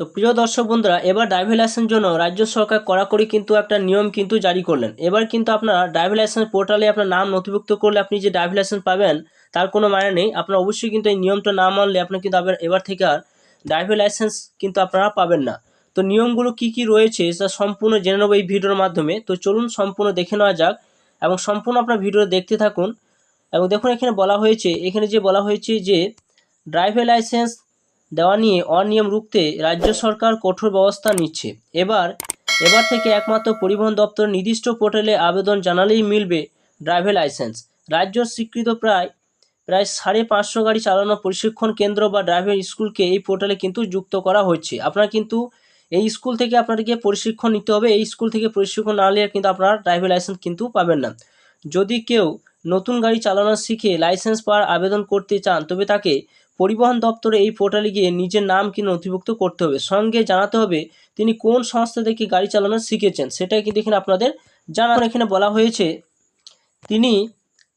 তো প্রিয় দর্শক বন্ধুরা, এবার ড্রাইভিং লাইসেন্স জন্য রাজ্য সরকার কড়াকড়ি কিন্তু একটা নিয়ম কিন্তু জারি করলেন। এবার কিন্তু আপনারা ড্রাইভিং লাইসেন্স পোর্টালে আপনার নাম নথিভুক্ত করলে আপনি যে ড্রাইভিং লাইসেন্স পাবেন, তার কোনো মানে নেই। আপনার অবশ্যই কিন্তু এই নিয়মটা না মানলে আপনার কিন্তু এবার থেকে আর ড্রাইভিং লাইসেন্স কিন্তু আপনারা পাবেন না। তো নিয়মগুলো কি কি রয়েছে, তা সম্পূর্ণ জেনে নেব এই ভিডিওর মাধ্যমে। তো চলুন সম্পূর্ণ দেখে নেওয়া যাক এবং সম্পূর্ণ আপনার ভিডিও দেখতে থাকুন। এবং দেখুন এখানে বলা হয়েছে, এখানে যে বলা হয়েছে যে ড্রাইভিং লাইসেন্স দেওয়া নিয়ে অনিয়ম রুখতে রাজ্য সরকার কঠোর ব্যবস্থা নিচ্ছে। এবার এবার থেকে একমাত্র পরিবহন দপ্তর নির্দিষ্ট পোর্টালে আবেদন জানালেই মিলবে ড্রাইভিং লাইসেন্স। রাজ্য স্বীকৃত প্রায় প্রায় সাড়ে পাঁচশো গাড়ি চালানো প্রশিক্ষণ কেন্দ্র বা ড্রাইভিং স্কুলকে এই পোর্টালে কিন্তু যুক্ত করা হচ্ছে। আপনারা কিন্তু এই স্কুল থেকে আপনাদেরকে প্রশিক্ষণ নিতে হবে। এই স্কুল থেকে প্রশিক্ষণ না নিলে কিন্তু আপনারা ড্রাইভিং লাইসেন্স কিন্তু পাবেন না। যদি কেউ নতুন গাড়ি চালানো শিখে লাইসেন্স পাওয়ার আবেদন করতে চান, তবে তাকে পরিবহন দপ্তরে এই পোর্টালে গিয়ে নিজের নাম কি নথিভুক্ত করতে হবে। সঙ্গে জানাতে হবে, তিনি কোন সংস্থা থেকে গাড়ি চালানো শিখেছেন সেটাই কিন্তু এখানে আপনাদের জানানো এখানে বলা হয়েছে, তিনি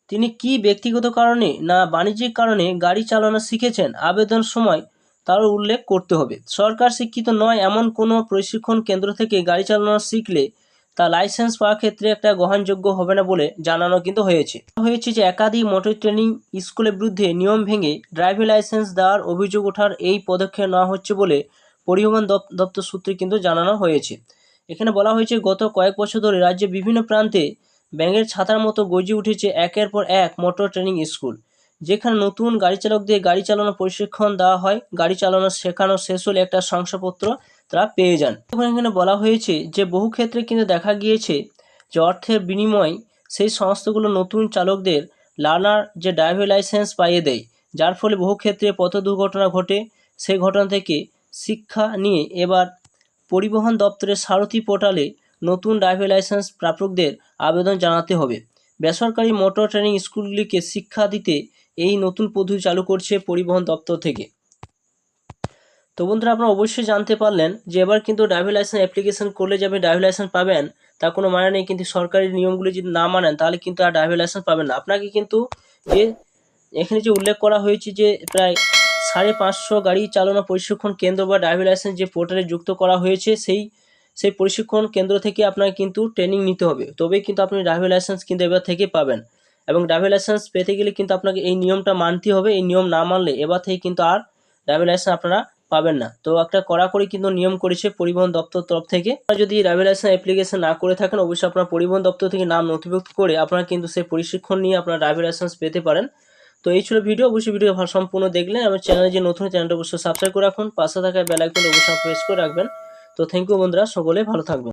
তিনি কি ব্যক্তিগত কারণে না বাণিজ্যিক কারণে গাড়ি চালানো শিখেছেন? আবেদন সময় তার উল্লেখ করতে হবে। সরকার শিক্ষিত নয় এমন কোনো প্রশিক্ষণ কেন্দ্র থেকে গাড়ি চালানো শিখলে তা লাইসেন্স পাওয়ার ক্ষেত্রে একটা গ্রহণযোগ্য হবে না বলে জানানো কিন্তু হয়েছে। হয়েছে যে একাধিক মোটর ট্রেনিং স্কুলের বিরুদ্ধে নিয়ম ভেঙে ড্রাইভিং লাইসেন্স দেওয়ার অভিযোগ ওঠার এই পদক্ষেপ নেওয়া হচ্ছে বলে পরিবহন দপ- দপ্তর সূত্রে কিন্তু জানানো হয়েছে। এখানে বলা হয়েছে, গত কয়েক বছর ধরে রাজ্যের বিভিন্ন প্রান্তে ব্যাঙের ছাতার মতো গজিয়ে উঠেছে একের পর এক মোটর ট্রেনিং স্কুল, যেখানে নতুন গাড়ি চালকদের গাড়ি চালানোর প্রশিক্ষণ দেওয়া হয়। গাড়ি চালানো শেখানো শেষ হলে একটা শংসাপত্র তারা পেয়ে যান। এখানে বলা হয়েছে যে, বহু ক্ষেত্রে কিন্তু দেখা গিয়েছে যে, অর্থের বিনিময় সেই সংস্থাগুলো নতুন চালকদের লার্নার যে ড্রাইভিং লাইসেন্স পাইয়ে দেয়, যার ফলে বহু ক্ষেত্রে পথ দুর্ঘটনা ঘটে। সেই ঘটনা থেকে শিক্ষা নিয়ে এবার পরিবহন দপ্তরের সারথি পোর্টালে নতুন ড্রাইভিং লাইসেন্স প্রাপকদের আবেদন জানাতে হবে। বেসরকারি মোটর ট্রেনিং স্কুলগুলিকে শিক্ষা দিতে এই নতুন পদ্ধতি চালু করছে পরিবহন দপ্তর থেকে। তো বন্ধুরা আপনারা অবশ্যই জানতে পারলেন যে এবার কিন্তু ড্রাইভিং লাইসেন্স অ্যাপ্লিকেশন করলে যে আপনি ড্রাইভিং লাইসেন্স পাবেন, তার কোনো মানে নেই। কিন্তু সরকারি নিয়মগুলি যদি না মানেন, তাহলে কিন্তু আর ড্রাইভিং লাইসেন্স পাবেন না। আপনাকে কিন্তু যে এখানে যে উল্লেখ করা হয়েছে যে প্রায় সাড়ে পাঁচশো গাড়ি চালানো প্রশিক্ষণ কেন্দ্র বা ড্রাইভিং লাইসেন্স যে পোর্টালে যুক্ত করা হয়েছে, সেই সেই প্রশিক্ষণ কেন্দ্র থেকে আপনাকে কিন্তু ট্রেনিং নিতে হবে। তবেই কিন্তু আপনি ড্রাইভিং লাইসেন্স কিন্তু এবার থেকে পাবেন। এবং ড্রাইভিং লাইসেন্স পেতে গেলে কিন্তু আপনাকে এই নিয়মটা মানতে হবে। এই নিয়ম না মানলে এবার থেকে কিন্তু আর ড্রাইভিং লাইসেন্স আপনারা পাবেন না। তো একটা কড়াকড়ি কিন্তু নিয়ম করেছে পরিবহন দপ্তর তরফ থেকে। আপনারা যদি ড্রাইভিং লাইসেন্স অ্যাপ্লিকেশন না করে থাকেন, অবশ্যই আপনার পরিবহন দপ্তর থেকে নাম নথিভুক্ত করে আপনারা কিন্তু সেই প্রশিক্ষণ নিয়ে আপনার ড্রাইভিং লাইসেন্স পেতে পারেন। তো এই ছিল ভিডিও, অবশ্যই ভিডিও সম্পূর্ণ দেখলে আমার চ্যানেল যে নতুন চ্যানেলটা অবশ্যই সাবস্ক্রাইব করে রাখুন। পাশে থাকা বেল আইকন অবশ্যই প্রেস করে রাখবেন। তো থ্যাংক ইউ বন্ধুরা, সকলে ভালো থাকবেন।